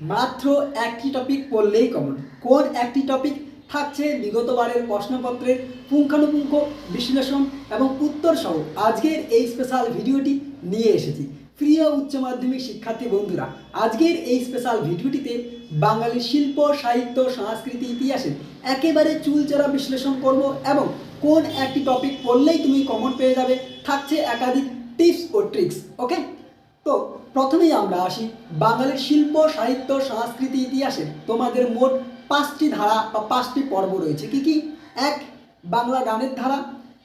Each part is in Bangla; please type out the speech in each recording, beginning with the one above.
মাত্র একটি টপিক পড়লেই কমন কোন একটি টপিক থাকছে বিগতবারের প্রশ্নপত্রের পুঙ্খানুপুঙ্খ বিশ্লেষণ এবং উত্তর সহ আজকের এই স্পেশাল ভিডিওটি নিয়ে এসেছি। প্রিয় উচ্চ মাধ্যমিক শিক্ষার্থী বন্ধুরা, আজকের এই স্পেশাল ভিডিওটিতে বাঙালি শিল্প, সাহিত্য, সংস্কৃতি, ইতিহাসের একেবারে চুলচেরা বিশ্লেষণ করব এবং কোন একটি টপিক পড়লেই তুমি কমন পেয়ে যাবে। থাকছে একাধিক টিপস ও ট্রিক্স ওকে তো প্রথমেই আমরা আসি বাঙালির শিল্প, সাহিত্য, সংস্কৃতি, ইতিহাসে। তোমাদের মোট পাঁচটি ধারা বা পাঁচটি পর্ব রয়েছে। কি কি? এক, বাংলা গানের ধারা।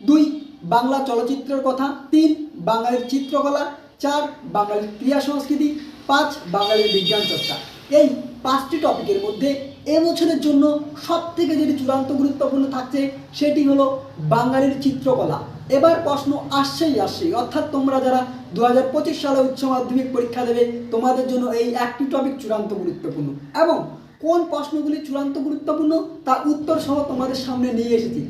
দুই, বাংলা চলচ্চিত্রের কথা। তিন, বাঙালির চিত্রকলা। চার, বাঙালির ক্রিয়া সংস্কৃতি। পাঁচ, বাঙালির বিজ্ঞান চর্চা। এই পাঁচটি টপিকের মধ্যে এবছরের জন্য সব থেকে যেটি চূড়ান্ত গুরুত্বপূর্ণ থাকছে, সেটি হলো বাঙালির চিত্রকলা। এবার প্রশ্ন আসছেই আসছেই। অর্থাৎ তোমরা যারা দু হাজার পঁচিশ সালে উচ্চ মাধ্যমিক পরীক্ষা দেবে, তোমাদের জন্য এই একটি টপিক চূড়ান্ত গুরুত্বপূর্ণ। এবং কোন প্রশ্নগুলি চূড়ান্ত গুরুত্বপূর্ণ তার উত্তর সহ তোমাদের সামনে নিয়ে এসেছি।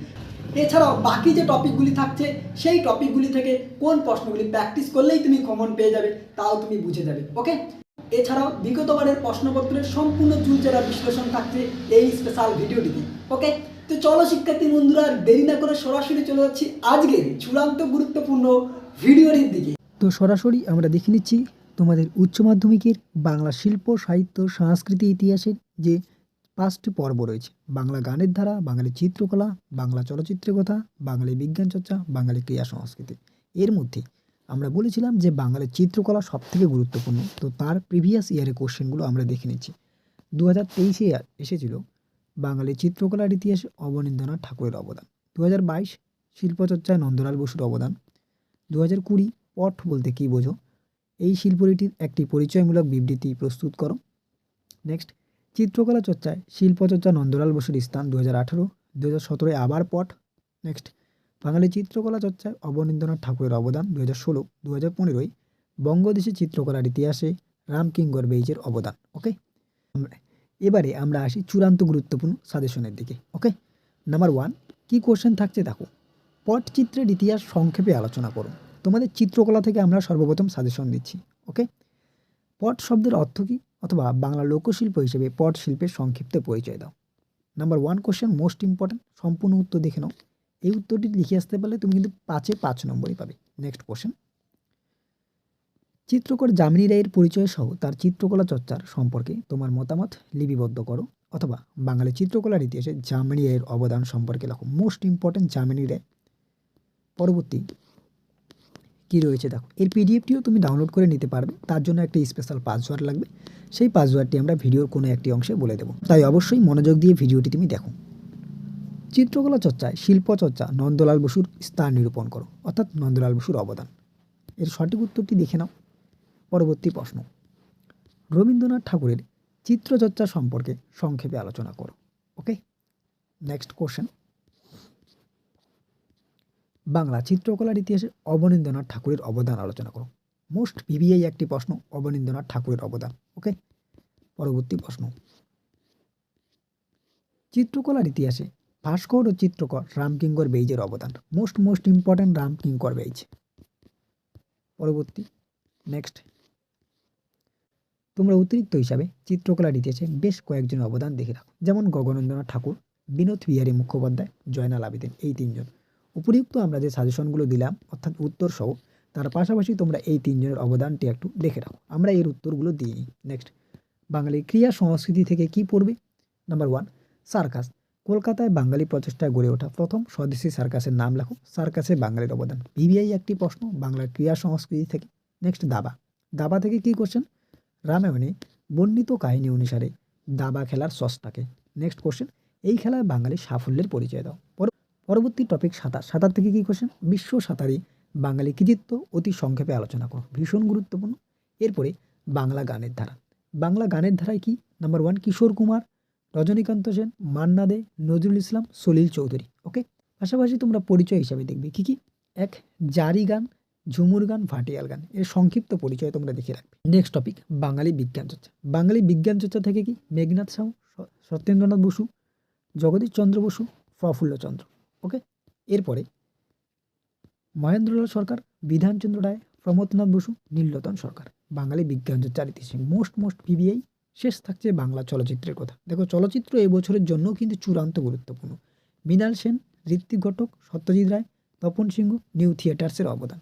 এছাড়াও বাকি যে টপিকগুলি থাকছে, সেই টপিকগুলি থেকে কোন প্রশ্নগুলি প্র্যাকটিস করলেই তুমি কমন পেয়ে যাবে, তাও তুমি বুঝে যাবে ওকে এছাড়াও বিগতবারের প্রশ্নপত্রের সম্পূর্ণ চুলচেরা বিশ্লেষণ থাকছে এই স্পেশাল ভিডিওটিতে ওকে তো চলো শিক্ষার্থী বন্ধুরা, আর দেরি না করে সরাসরি চলে যাচ্ছি আজকের চূড়ান্ত গুরুত্বপূর্ণ ভিডিওটির দিকে। তো সরাসরি আমরা দেখে নিচ্ছি তোমাদের উচ্চ মাধ্যমিকের বাংলা শিল্প, সাহিত্য, সংস্কৃতি, ইতিহাসের যে পাঁচটি পর্ব রয়েছে। বাংলা গানের ধারা, বাঙালি চিত্রকলা, বাংলা চলচ্চিত্রের কথা, বাঙালি বিজ্ঞান চর্চা, বাঙালি ক্রিয়া সংস্কৃতি। এর মধ্যে আমরা বলেছিলাম যে বাঙালির চিত্রকলা সব থেকে গুরুত্বপূর্ণ। তো তার প্রিভিয়াস ইয়ারের কোশ্চেনগুলো আমরা দেখে নিচ্ছি। দু হাজার তেইশে এসেছিল। বাঙালি চিত্রকলার ইতিহাসে অবনীন্দ্রনাথ ঠাকুরের অবদান। দু হাজার বাইশ শিল্পচর্চায় নন্দলাল বসুর অবদান। দু হাজার কুড়ি পট বলতে কী বোঝো? এই শিল্পটির একটি পরিচয়মূলক বিবৃতি প্রস্তুত করো। নেক্সট, চিত্রকলা চর্চায় শিল্পচর্চা নন্দলাল বসুর স্থান দু হাজার আঠেরো দু হাজার সতেরোয় আবার পট। নেক্সট, বাঙালি চিত্রকলা চর্চায় অবনীন্দ্রনাথ ঠাকুরের অবদান দু হাজার ষোলো দু হাজার পনেরোয় বঙ্গদেশে চিত্রকলার ইতিহাসে রামকিঙ্গর বেইজের অবদান। ওকে? এবারে আমরা আসি চূড়ান্ত গুরুত্বপূর্ণ সাজেশনের দিকে, ওকে? নাম্বার ওয়ান কী কোশ্চেন থাকছে দেখো? পটচিত্রের ইতিহাস সংক্ষেপে আলোচনা করো। তোমাদের চিত্রকলা থেকে আমরা সর্বপ্রথম সাজেশন দিচ্ছি, ওকে? পট শব্দের অর্থ কী? অথবা বাংলা লোকশিল্প হিসেবে পট শিল্পের সংক্ষিপ্ত পরিচয় দাও। Number one question most important সম্পূর্ণ উত্তর দেখে নাও। এই উত্তরটি লিখে আসতে পারলে তুমি কিন্তু পাঁচে পাঁচ নম্বরই পাবে। নেক্সট কোশ্চেন চিত্রকর যামিনী রায়ের পরিচয় সহ তার চিত্রকলা চর্চার সম্পর্কে তোমার মতামত লিপিবদ্ধ করো অথবা বাঙালি চিত্রকলার ইতিহাসে যামিনী রায়ের অবদান সম্পর্কে লেখো। Most important Jamini Roy. পরবর্তী কী রয়েছে দেখো, এর পিডিএফটিও তুমি ডাউনলোড করে নিতে পারবে, তার জন্য একটা স্পেশাল পাসওয়ার্ড লাগবে। সেই পাসওয়ার্ডটি আমরা ভিডিওর কোনো একটি অংশে বলে দেবো। তাই অবশ্যই মনোযোগ দিয়ে ভিডিওটি তুমি দেখো। চিত্রকলা চর্চায় শিল্প চর্চা নন্দলাল বসুর স্থান নিরূপণ করো, অর্থাৎ নন্দলাল বসুর অবদান। এর সঠিক উত্তরটি দেখে নাও। পরবর্তী প্রশ্ন। রবীন্দ্রনাথ ঠাকুরের চিত্রচর্চা সম্পর্কে সংক্ষেপে আলোচনা করো ওকে নেক্সট কোশ্চেন বাংলা চিত্রকলার ইতিহাসে অবনীন্দ্রনাথ ঠাকুরের অবদান আলোচনা করো। মোস্ট ভিভিআই একটি প্রশ্ন, অবনীন্দ্রনাথ ঠাকুরের অবদান ওকে পরবর্তী প্রশ্ন। চিত্রকলার ইতিহাসে ভাস্কর ও চিত্রকর রামকিঙ্কর বেইজের অবদান most most important Ramkinkar Baij. পরবর্তী নেক্সট তোমরা অতিরিক্ত হিসাবে চিত্রকলার ইতিহাসে বেশ কয়েকজন অবদান দেখে রাখো। যেমন গগনেন্দ্রনাথ ঠাকুর, বিনোদ বিহারী মুখোপাধ্যায়, জয়নাল আবেদিন, এই তিনজন। উপরিউক্ত আমরা যে সাজেশনগুলো দিলাম, অর্থাৎ উত্তর সহ তার পাশাপাশি তোমরা এই তিনজনের অবদানটি একটু দেখে রাখো। আমরা এর উত্তরগুলো দিই। নেক্সট বাঙালির ক্রিয়া সংস্কৃতি থেকে কি পড়বে? Number one circus. কলকাতায় বাঙালি প্রচেষ্টায় গড়ে ওঠা প্রথম স্বদেশি সার্কাসের নাম লেখো, সার্কাসে বাঙালির অবদান। ভিভিআই একটি প্রশ্ন, বাংলার ক্রিয়া সংস্কৃতি থেকে। নেক্সট দাবা। দাবা থেকে কি কোশ্চেন রামায়ণে বর্ণিত কাহিনী অনুসারে দাবা খেলার সসটাকে নেক্সট কোশ্চেন এই খেলায় বাঙালির সাফল্যের পরিচয় দাও। পর- পরবর্তী টপিক সাঁতার। সাঁতার থেকে কী কোশ্চেন বিশ্ব সাঁতারে বাঙালি কৃতিত্ব অতি সংক্ষেপে আলোচনা করো। ভীষণ গুরুত্বপূর্ণ। এরপরে বাংলা গানের ধারা। বাংলা গানের ধারায় কি? Number one Kishore Kumar, Rajanikanta Sen, Manna Dey, Nazrul Islam, Salil Chowdhury. Okay পাশাপাশি তোমরা পরিচয় হিসাবে দেখবে কি কি? এক, জারি গান। ঝুমুর গান, ভাটিয়াল গান, এর সংক্ষিপ্ত পরিচয় তোমরা দেখে রাখবে। নেক্সট টপিক বাঙালি বিজ্ঞান চর্চা। বাঙালি বিজ্ঞান চর্চা থেকে কি? মেঘনাথ সাহু সত্যেন্দ্রনাথ বসু, জগদীশ চন্দ্র বসু প্রফুল্লচন্দ্র ওকে এরপরে, মহেন্দ্রলাল সরকার, বিধানচন্দ্র রায়, প্রমোদনাথ বসু, নীলরতন সরকার। বাঙালি বিজ্ঞান চর্চার ইতিহাসে মোস্ট মোস্ট পিবিআই শেষ থাকছে বাংলা চলচ্চিত্রের কথা। দেখো, চলচ্চিত্র এবছরের বছরের জন্য কিন্তু চূড়ান্ত গুরুত্বপূর্ণ। মৃণাল সেন, ঋত্বিক ঘটক, সত্যজিৎ রায়, তপন সিংহ, নিউ থিয়েটার্সের অবদান।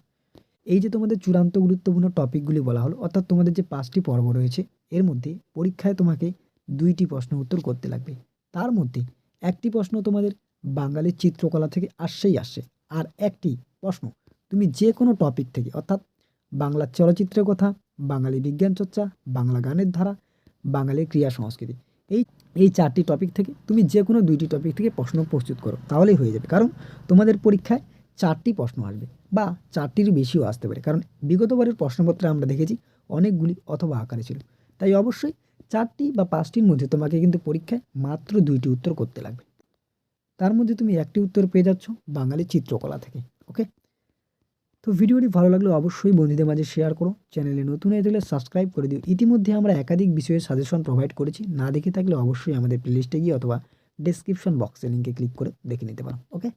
এই যে তোমাদের চূড়ান্ত গুরুত্বপূর্ণ টপিকগুলি বলা হলো, অর্থাৎ তোমাদের যে পাঁচটি পর্ব রয়েছে, এর মধ্যে পরীক্ষায় তোমাকে দুইটি প্রশ্ন উত্তর করতে লাগবে। তার মধ্যে একটি প্রশ্ন তোমাদের বাঙালির চিত্রকলা থেকে আসছেই আসছে, আর একটি প্রশ্ন তুমি যে কোনো টপিক থেকে, অর্থাৎ বাংলা চলচ্চিত্রের কথা, বাঙালি বিজ্ঞান চর্চা, বাংলা গানের ধারা, বাঙালির ক্রিয়া সংস্কৃতি, এই এই চারটি টপিক থেকে তুমি যে কোনো দুইটি টপিক থেকে প্রশ্ন প্রস্তুত করো, তাহলেই হয়ে যাবে। কারণ তোমাদের পরীক্ষায় চারটি প্রশ্ন আসবে বা চারটির বেশিও আসতে পারে। কারণ বিগতবারের প্রশ্নপত্রে আমরা দেখেছি অনেকগুলি অথবা আকারে ছিল। তাই অবশ্যই চারটি বা পাঁচটির মধ্যে তোমাকে কিন্তু পরীক্ষায় মাত্র দুইটি উত্তর করতে লাগবে। তার মধ্যে তুমি একটি উত্তর পেয়ে যাচ্ছ বাঙালি চিত্রকলা থেকে, ওকে? তো ভিডিওটি ভালো লাগলে অবশ্যই বন্ধুদের মাঝে শেয়ার করো, চ্যানেলে নতুন হয়ে থাকলে সাবস্ক্রাইব করে দিও। ইতিমধ্যে আমরা একাধিক বিষয়ে সাজেশন প্রোভাইড করেছি, না দেখে থাকলে অবশ্যই আমাদের প্লেলিস্টে গিয়ে অথবা ডেসক্রিপশন বক্সে লিঙ্কে ক্লিক করে দেখে নিতে পারো, ওকে?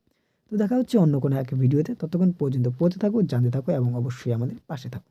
তো দেখা হচ্ছে অন্য কোনো এক ভিডিওতে, ততক্ষণ পর্যন্ত পড়তে থাকো, জানতে থাকো এবং অবশ্যই আমাদের পাশে থাকো।